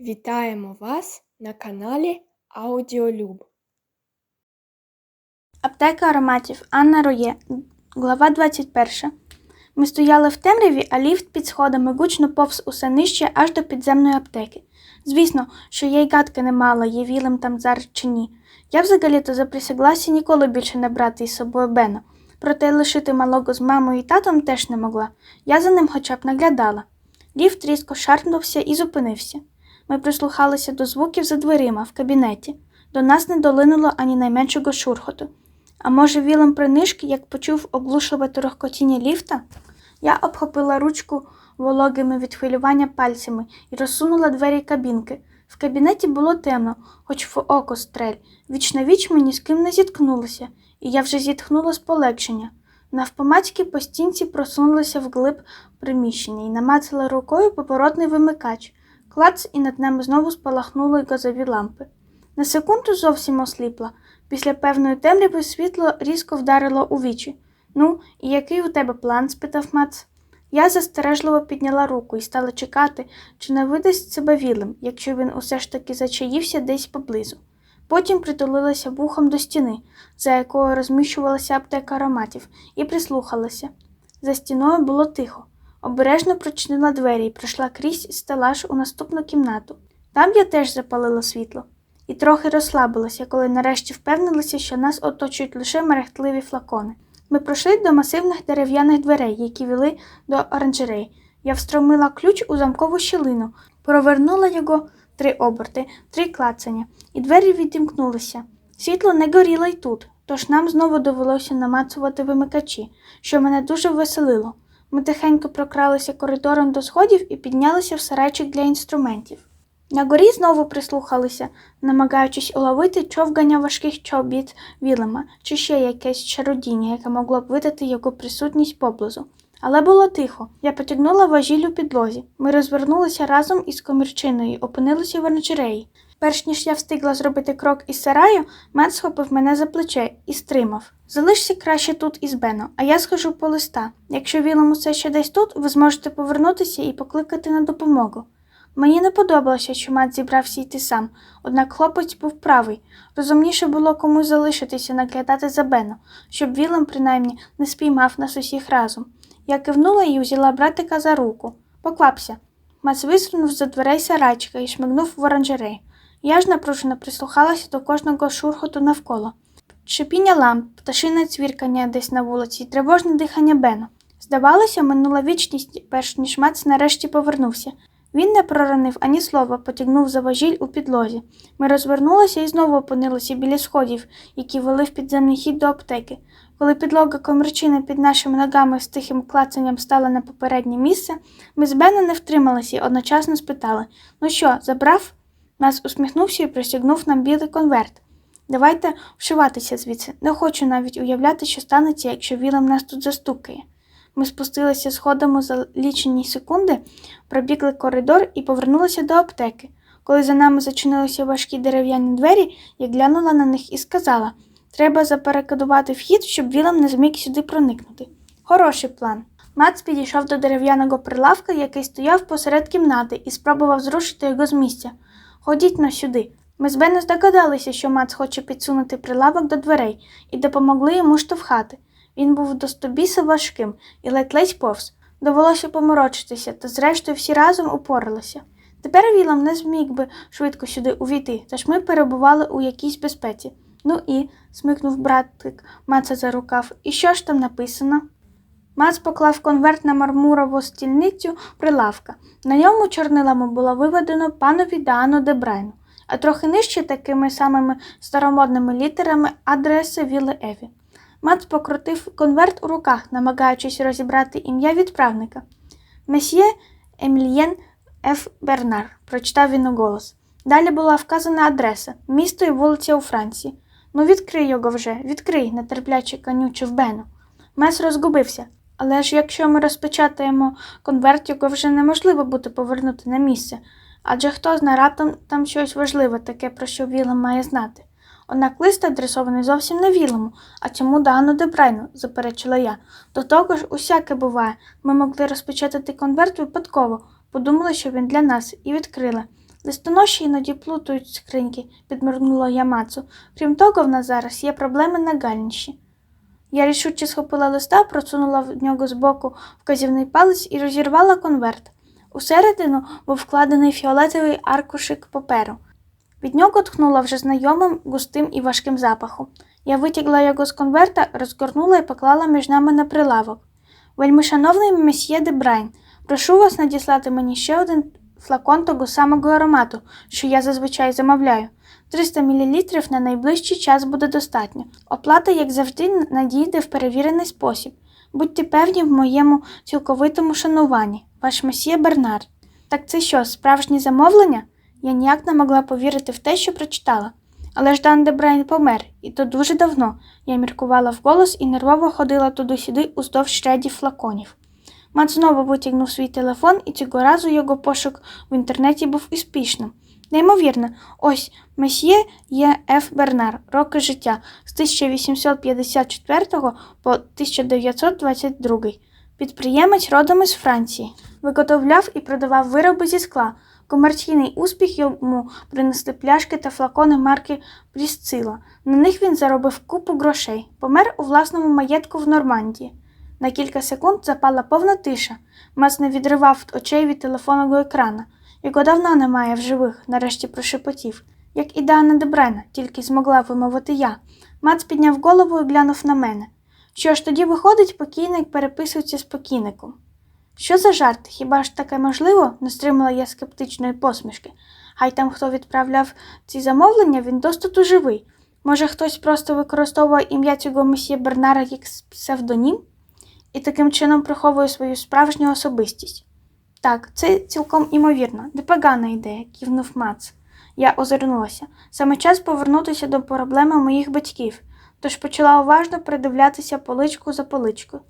Вітаємо вас на каналі Аудіолюб. Аптека ароматів Анна Роє. Глава 21. Ми стояли в темряві, а ліфт під сходами гучно повз усе нижче аж до підземної аптеки. Звісно, що я й гадки не мала, є вілем там зараз чи ні. Я взагалі-то заприсяглася ніколи більше не брати із собою Бена. Проте лишити малого з мамою і татом теж не могла. Я за ним хоча б наглядала. Ліфт різко шарпнувся і зупинився. Ми прислухалися до звуків за дверима в кабінеті. До нас не долинуло ані найменшого шурхоту. А може, вілем принишки, як почув оглушливе торохкотіння ліфта? Я обхопила ручку вологими від хвилювання пальцями і розсунула двері кабінки. В кабінеті було темно, хоч в око стрель. Віч на віч ми ні з ким не зіткнулися, і я вже зітхнула з полегшення. Навпомацьки по стінці просунулася вглиб приміщення і намацала рукою поворотний вимикач. Клац, і над нами знову спалахнули газові лампи. На секунду зовсім осліпла. Після певної темряви світло різко вдарило у вічі. Ну, і який у тебе план? спитав Мац. Я застережливо підняла руку і стала чекати, чи не видасть себе вілим, якщо він усе ж таки зачаївся десь поблизу. Потім притулилася вухом до стіни, за якою розміщувалася аптека ароматів, і прислухалася. За стіною було тихо. Обережно прочинила двері і пройшла крізь стелаж у наступну кімнату. Там я теж запалила світло і трохи розслабилася, коли нарешті впевнилася, що нас оточують лише мерехтливі флакони. Ми пройшли до масивних дерев'яних дверей, які вели до оранжерей. Я встромила ключ у замкову щілину, провернула його три оберти, три клацання, і двері відімкнулися. Світло не горіло й тут, тож нам знову довелося намацувати вимикачі, що мене дуже веселило. Ми тихенько прокралися коридором до сходів і піднялися в сарайчик для інструментів. На горі знову прислухалися, намагаючись уловити човгання важких чобіт Вілема чи ще якесь чародіння, яке могло б видати його присутність поблизу. Але було тихо. Я потягнула важіль у підлозі. Ми розвернулися разом із комірчиною опинилися в оранжереї. Перш ніж я встигла зробити крок із сараю, Мед схопив мене за плече і стримав. Залишся краще тут із Бено, а я схожу по листа. Якщо Вілем усе ще десь тут, ви зможете повернутися і покликати на допомогу. Мені не подобалося, що мат зібрався йти сам, однак хлопець був правий. Розумніше було комусь залишитися наглядати за Бено, щоб Вілем, принаймні, не спіймав нас усіх разом. Я кивнула і взяла братика за руку. Поквапся. Мац висунув за дверей сарайчика і шмигнув в оранжерей. Я ж напружено прислухалася до кожного шурхоту навколо. Шипіння ламп, пташине цвіркання десь на вулиці, тривожне дихання Бено. Здавалося, минула вічність, перш ніж Мац нарешті повернувся. Він не проронив ані слова, потягнув за важіль у підлозі. Ми розвернулися і знову опинилися біля сходів, які вели в підземний хід до аптеки. Коли підлога комірчини під нашими ногами з тихим клацанням стала на попереднє місце, ми з Бена не втрималися і одночасно спитали Ну що, забрав? Нас усміхнувся і простягнув нам білий конверт. Давайте вшиватися звідси. Не хочу навіть уявляти, що станеться, якщо Вілем нас тут застукає. Ми спустилися сходами за лічені секунди, пробігли коридор і повернулися до аптеки. Коли за нами зачинилися важкі дерев'яні двері, я глянула на них і сказала треба заперекодувати вхід, щоб Вілем не зміг сюди проникнути. Хороший план. Мац підійшов до дерев'яного прилавка, який стояв посеред кімнати, і спробував зрушити його з місця. Ходіть на сюди. Ми з Беном здогадалися, що Мац хоче підсунути прилавок до дверей, і допомогли йому штовхати. Він був до стобіса важким і ледь-ледь повз. Довелося поморочитися, та зрештою всі разом упоралися. Тепер Вілам не зміг би швидко сюди увійти, тож ми перебували у якійсь безпеці. Ну і, смикнув братик Маца за рукав, і що ж там написано? Мац поклав конверт на мармурову стільницю прилавка. На ньому чорнилами було виведено панові Даану Дебрайну, а трохи нижче такими самими старомодними літерами адреси Вілли Еві. Мац покрутив конверт у руках, намагаючись розібрати ім'я відправника. Месьє Емільєн Ф. Бернар, прочитав він у голос. Далі була вказана адреса місто і вулиця у Франції. Ну, відкрий його вже, відкрий, нетерпляче конючив Бену. Мес розгубився. Але ж якщо ми розпечатаємо конверт, його вже неможливо буде повернути на місце. Адже хто знає раптом там щось важливе, таке, про що Вілем має знати. Однак лист адресований зовсім не Вілому, а цьому Дану Дебрайну, заперечила я. До того ж, усяке буває. Ми могли розпечатати конверт випадково, подумали, що він для нас, і відкрили. Листоноші іноді плутають скриньки, підморгнула я Мацу. Крім того, в нас зараз є проблеми нагальніші. Я рішуче схопила листа, просунула в нього збоку вказівний палець і розірвала конверт. Усередину був вкладений фіолетовий аркушик паперу. Від нього тхнуло вже знайомим, густим і важким запахом. Я витягла його з конверта, розгорнула і поклала між нами на прилавок. Вельми шановний месьє де Брайн, прошу вас надіслати мені ще один флакон того самого аромату, що я зазвичай замовляю. 300 мл на найближчий час буде достатньо. Оплата, як завжди, надійде в перевірений спосіб. Будьте певні в моєму цілковитому шануванні, ваш месьє Бернар. Так це що, справжнє замовлення? Я ніяк не могла повірити в те, що прочитала. Але ж Дан де Брайн помер, і то дуже давно. Я міркувала вголос і нервово ходила туди-сюди уздовж рядів флаконів. Мат знову витягнув свій телефон, і цього разу його пошук в інтернеті був успішним. Неймовірно, ось месьє є Ф. Бернар, роки життя з 1854 по 1922. Підприємець родом із Франції. Виготовляв і продавав вироби зі скла. Комерційний успіх йому принесли пляшки та флакони марки Прісцила. На них він заробив купу грошей, помер у власному маєтку в Нормандії. На кілька секунд запала повна тиша. Мас не відривав очей від телефонного екрана. Його давно немає в живих, нарешті прошепотів. Як і Дана Дебрена, тільки змогла вимовити я. Мац підняв голову і глянув на мене. Що ж тоді виходить, покійник переписується з покійником. Що за жарт? Хіба ж таке можливо? не стримала я скептичної посмішки. Хай там хто відправляв ці замовлення, він достату живий. Може, хтось просто використовує ім'я цього месьє Бернара як псевдонім і таким чином приховує свою справжню особистість. Так, це цілком імовірно, непогана ідея, кивнув Мац. Я озирнулася. Саме час повернутися до проблеми моїх батьків, тож почала уважно придивлятися поличку за поличкою.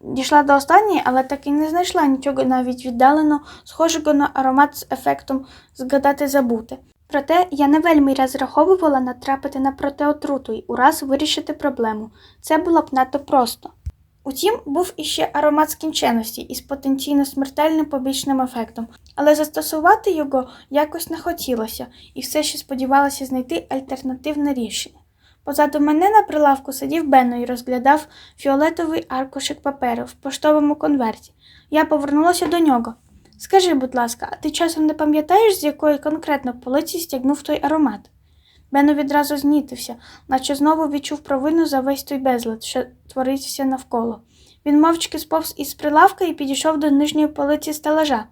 Дійшла до останньої, але так і не знайшла нічого навіть віддалено, схожого на аромат з ефектом згадати забути. Проте я не вельми розраховувала натрапити на протиотруту і ураз вирішити проблему. Це було б надто просто. Утім, був іще аромат скінченості із потенційно смертельним побічним ефектом, але застосувати його якось не хотілося і все ще сподівалася знайти альтернативне рішення. Позаду мене на прилавку сидів Бенно і розглядав фіолетовий аркушик паперу в поштовому конверті. Я повернулася до нього. Скажи, будь ласка, а ти часом не пам'ятаєш, з якої конкретно полиці стягнув той аромат? Бено відразу знітився, наче знову відчув провину за весь той безлад, що творився навколо. Він мовчки сповз із прилавка і підійшов до нижньої полиці стелажа.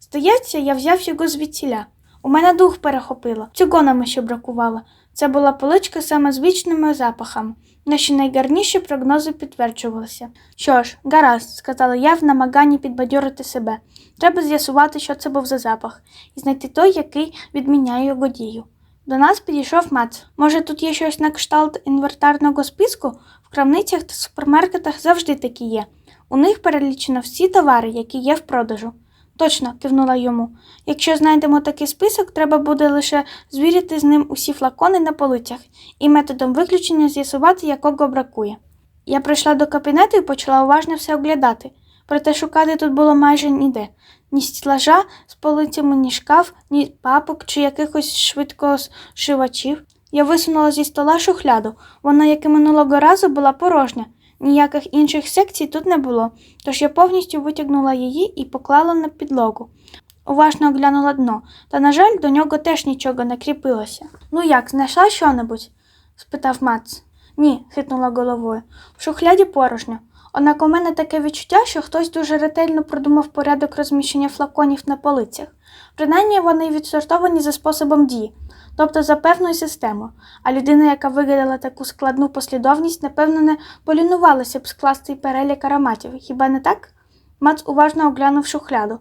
Здається, я взяв його звідсіля. У мене дух перехопило, цього ще бракувало. Це була поличка саме з вічними запахами. Наші найгарніші прогнози підтверджувалися. Що ж, гаразд, сказала я в намаганні підбадьорити себе. Треба з'ясувати, що це був за запах, і знайти той, який відміняє його дію. До нас підійшов Мац. Може, тут є щось на кшталт інвентарного списку? В крамницях та супермаркетах завжди такі є. У них перелічено всі товари, які є в продажу. Точно, кивнула йому. Якщо знайдемо такий список, треба буде лише звірити з ним усі флакони на полицях і методом виключення з'ясувати, якого бракує. Я прийшла до кабінету і почала уважно все оглядати, проте шукати тут було майже ніде. Ні стілажа з полицями, ні шкаф, ні папок чи якихось швидкошивачів. Я висунула зі стола шухляду. Вона, як і минулого разу, була порожня. Ніяких інших секцій тут не було, тож я повністю витягнула її і поклала на підлогу. Уважно оглянула дно, та, на жаль, до нього теж нічого не кріпилося. Ну як, знайшла що-небудь? спитав Мац. Ні, хитнула головою. В шухляді порожньо. Однак у мене таке відчуття, що хтось дуже ретельно продумав порядок розміщення флаконів на полицях. Принаймні вони відсортовані за способом дії, тобто за певною системою, а людина, яка вигадала таку складну послідовність, напевно, не полінувалася б скласти перелік ароматів, хіба не так? Мац уважно оглянув шухляду.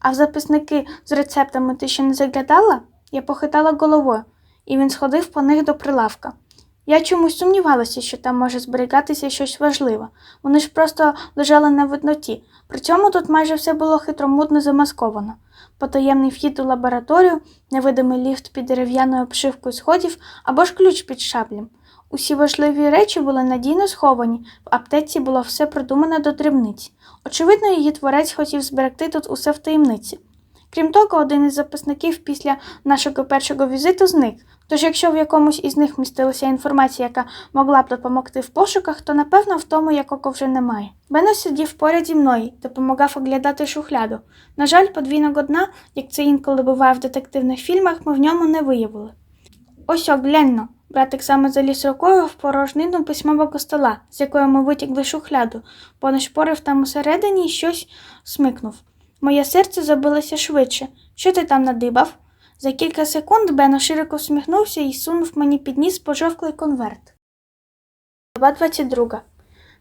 А в записники з рецептами ти ще не заглядала? Я похитала головою, і він сходив по них до прилавка. Я чомусь сумнівалася, що там може зберігатися щось важливе. Вони ж просто лежали на видноті. При цьому тут майже все було хитромудно замасковано. Потаємний вхід у лабораторію, невидимий ліфт під дерев'яною обшивкою сходів або ж ключ під шаблем. Усі важливі речі були надійно сховані, в аптеці було все продумано до дрібниць. Очевидно, її творець хотів зберегти тут усе в таємниці. Крім того, один із записників після нашого першого візиту зник. Тож, якщо в якомусь із них містилася інформація, яка могла б допомогти в пошуках, то напевно в тому якого вже немає. Бено сидів поряд зі мною, допомагав оглядати шухляду. На жаль, подвійного дна, як це інколи буває в детективних фільмах, ми в ньому не виявили. Ось о, гляньно. Братик саме заліз рукою в порожнину письмового стола, з якої ми витягли шухляду, понашпорив там усередині і щось смикнув. Моє серце забилося швидше. Що ти там надибав? За кілька секунд Бено широко всміхнувся і сунув мені під ніс пожовклий конверт. Глава 22.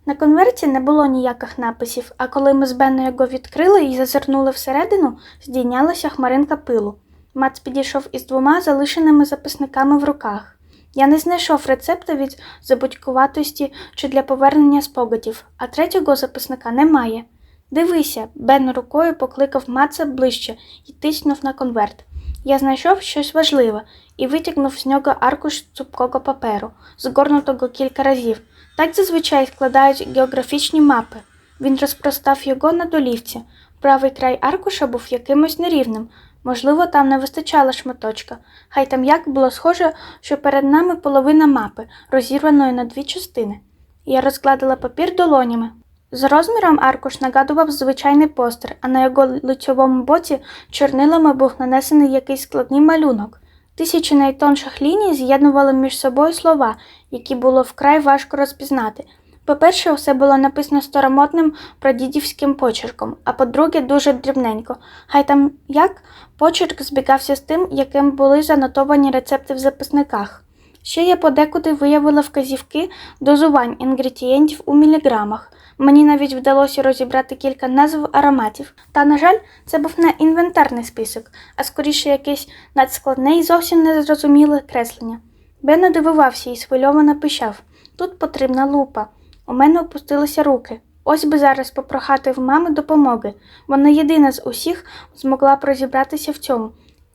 На конверті не було ніяких написів, а коли ми з Бено його відкрили і зазирнули всередину, здійнялася хмаринка пилу. Мац підійшов із двома залишеними записниками в руках. Я не знайшов рецепта від забудькуватості чи для повернення спогадів, а третього записника немає. Дивися, Бен рукою покликав Маца ближче і тиснув на конверт. Я знайшов щось важливе і витягнув з нього аркуш цупкого паперу, згорнутого кілька разів. Так зазвичай складають географічні мапи. Він розпростав його на долівці. Правий край аркуша був якимось нерівним. Можливо, там не вистачало шматочка. Хай там як було схоже, що перед нами половина мапи, розірваної на дві частини. Я розкладила папір долонями. З розміром аркуш нагадував звичайний постер, а на його лицьовому боці чорнилами був нанесений якийсь складний малюнок. Тисячі найтонших ліній з'єднували між собою слова, які було вкрай важко розпізнати. По-перше, все було написано старомодним прадідівським почерком, а по-друге, дуже дрібненько. Хай там як почерк збігався з тим, яким були занотовані рецепти в записниках. Ще я подекуди виявила вказівки дозувань інгредієнтів у міліграмах. Мені навіть вдалося розібрати кілька назв ароматів. Та, на жаль, це був не інвентарний список, а скоріше якесь надскладне і зовсім незрозуміле креслення. Бенно дивувався і схвильовано пищав. Тут потрібна лупа. У мене опустилися руки. Ось би зараз попрохати в мами допомоги. Вона єдина з усіх змогла б розібратися в цьому.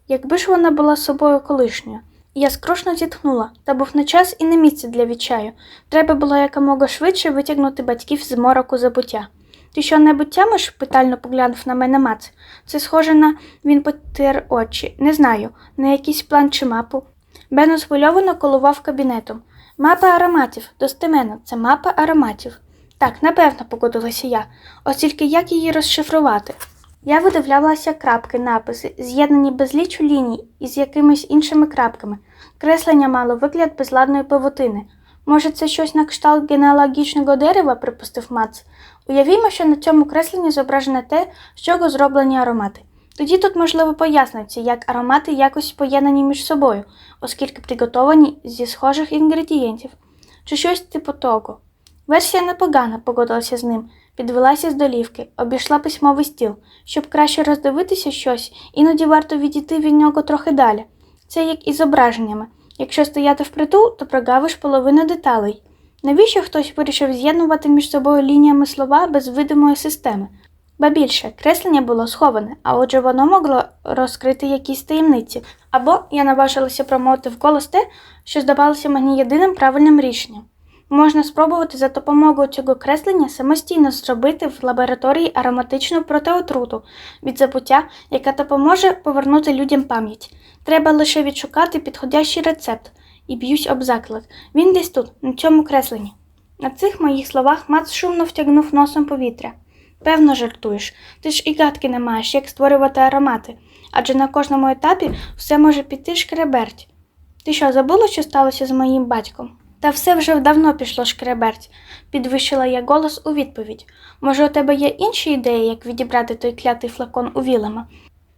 Якби ж вона була собою колишньою. Я скрушно зітхнула, та був не час і не місце для відчаю. Треба було якомога швидше витягнути батьків з мороку забуття. Ти що небудь тямиш? питально поглянув на мене Мац. Це схоже на він потер очі. Не знаю, на якийсь план чи мапу. Бено схвильовано колував кабінетом. Мапа ароматів, достеменно, це мапа ароматів. Так, напевно, погодилася я, ось тільки як її розшифрувати. Я видивлялася крапки, написи, з'єднані безлічу ліній із якимись іншими крапками. Креслення мало вигляд безладної павутини. Може, це щось на кшталт генеалогічного дерева, припустив Мац. Уявімо, що на цьому кресленні зображене те, з чого зроблені аромати. Тоді тут, можливо, поясниться, як аромати якось поєднані між собою, оскільки приготовані зі схожих інгредієнтів, чи щось типу того. Версія непогана, погодилася з ним, підвелася з долівки, обійшла письмовий стіл. Щоб краще роздивитися щось, іноді варто відійти від нього трохи далі. Це як із зображеннями. Якщо стояти впритул, то прогавиш половину деталей. Навіщо хтось вирішив з'єднувати між собою лініями слова без видимої системи? Ба більше, креслення було сховане, а отже воно могло розкрити якісь таємниці. Або я наважилася промовити вголос те, що здавалося мені єдиним правильним рішенням. Можна спробувати за допомогою цього креслення самостійно зробити в лабораторії ароматичну протиотруту від забуття, яка допоможе повернути людям пам'ять. Треба лише відшукати підходящий рецепт і б'юсь об заклик. Він десь тут, на цьому кресленні. На цих моїх словах Мац шумно втягнув носом повітря. Певно, жартуєш. Ти ж і гадки не маєш, як створювати аромати, адже на кожному етапі все може піти шкреберть. Ти що, забула, що сталося з моїм батьком? Та все вже давно пішло шкреберть, підвищила я голос у відповідь. Може, у тебе є інші ідеї, як відібрати той клятий флакон у Вілема?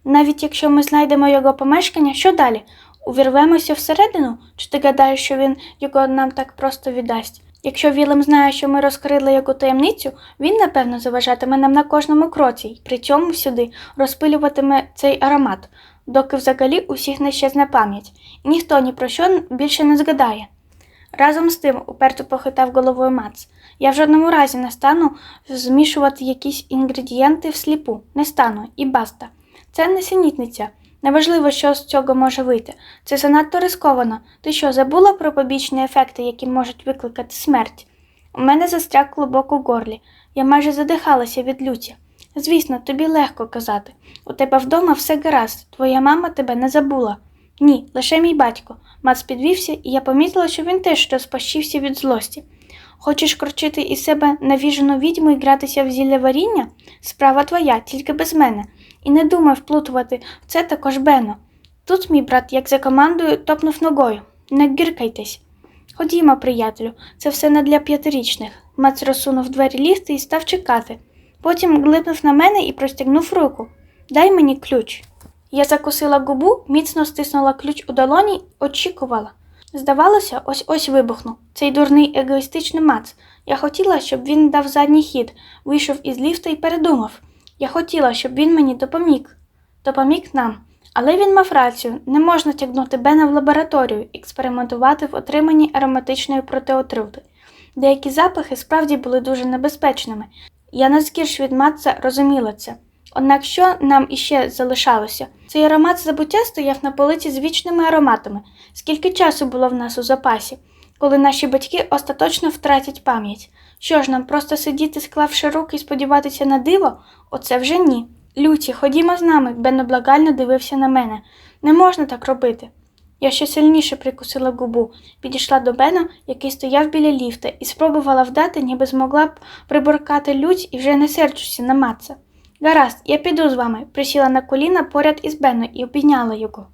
Навіть якщо ми знайдемо його помешкання, що далі? Увірвемося всередину? Чи ти гадаєш, що він його нам так просто віддасть? Якщо Вілем знає, що ми розкрили його таємницю, він, напевно, заважатиме нам на кожному кроці і при цьому сюди розпилюватиме цей аромат, доки взагалі усіх не щезне пам'ять, ніхто ні про що більше не згадає. Разом з тим уперто похитав головою Мац. Я в жодному разі не стану змішувати якісь інгредієнти всліпу, не стану і баста. Це несенітниця. Неважливо, що з цього може вийти. Це занадто рисковано. Ти що, забула про побічні ефекти, які можуть викликати смерть? У мене застряг клубок у горлі. Я майже задихалася від люті. Звісно, тобі легко казати. У тебе вдома все гаразд, твоя мама тебе не забула. Ні, лише мій батько. Мац підвівся, і я помітила, що він теж розпащився від злості. Хочеш крочити із себе навіжену відьму і гратися в зілля варіння? Справа твоя, тільки без мене. І не думай вплутувати в це також Бено. Тут мій брат, як за командою, топнув ногою. Не гіркайтесь. Ходімо, приятелю, це все не для п'ятирічних. Мац розсунув двері ліфти і став чекати. Потім глипнув на мене і простягнув руку. Дай мені ключ. Я закусила губу, міцно стиснула ключ у долоні, очікувала. Здавалося, ось ось вибухну. Цей дурний егоїстичний мац. Я хотіла, щоб він дав задній хід, вийшов із ліфта і передумав. Я хотіла, щоб він мені допоміг. Допоміг нам. Але він мав рацію, не можна тягнути Бена в лабораторію, експериментувати в отриманні ароматичної протиотрути. Деякі запахи справді були дуже небезпечними. Я наскільки від Матца розуміла це. Однак що нам іще залишалося? Цей аромат забуття стояв на полиці з вічними ароматами. Скільки часу було в нас у запасі, коли наші батьки остаточно втратять пам'ять? Що ж нам просто сидіти, склавши руки і сподіватися на диво? Оце вже ні. Люці, ходімо з нами, Бен облагально дивився на мене. Не можна так робити. Я ще сильніше прикусила губу, підійшла до Бена, який стояв біля ліфта, і спробувала вдати, ніби змогла б приборкати лють і вже не серчуся на Матца. Гаразд, я піду з вами, присіла на коліна поряд із Беном і обійняла його.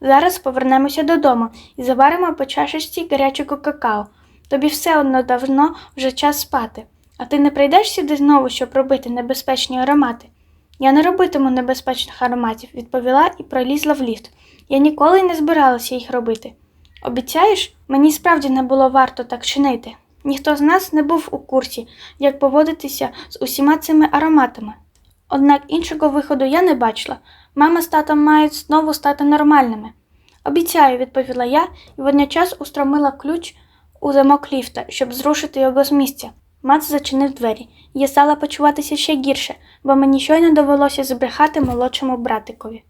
Зараз повернемося додому і заваримо по чашечці гарячого какао. Тобі все одно давно вже час спати. А ти не прийдеш сюди знову, щоб робити небезпечні аромати? Я не робитиму небезпечних ароматів, відповіла і пролізла в ліфт. Я ніколи не збиралася їх робити. Обіцяєш, мені справді не було варто так чинити. Ніхто з нас не був у курсі, як поводитися з усіма цими ароматами. Однак іншого виходу я не бачила. Мама з татом мають знову стати нормальними. Обіцяю, відповіла я і водночас устромила ключ у замок ліфта, щоб зрушити його з місця. Мац зачинив двері, я стала почуватися ще гірше, бо мені щойно довелося збрехати молодшому братикові.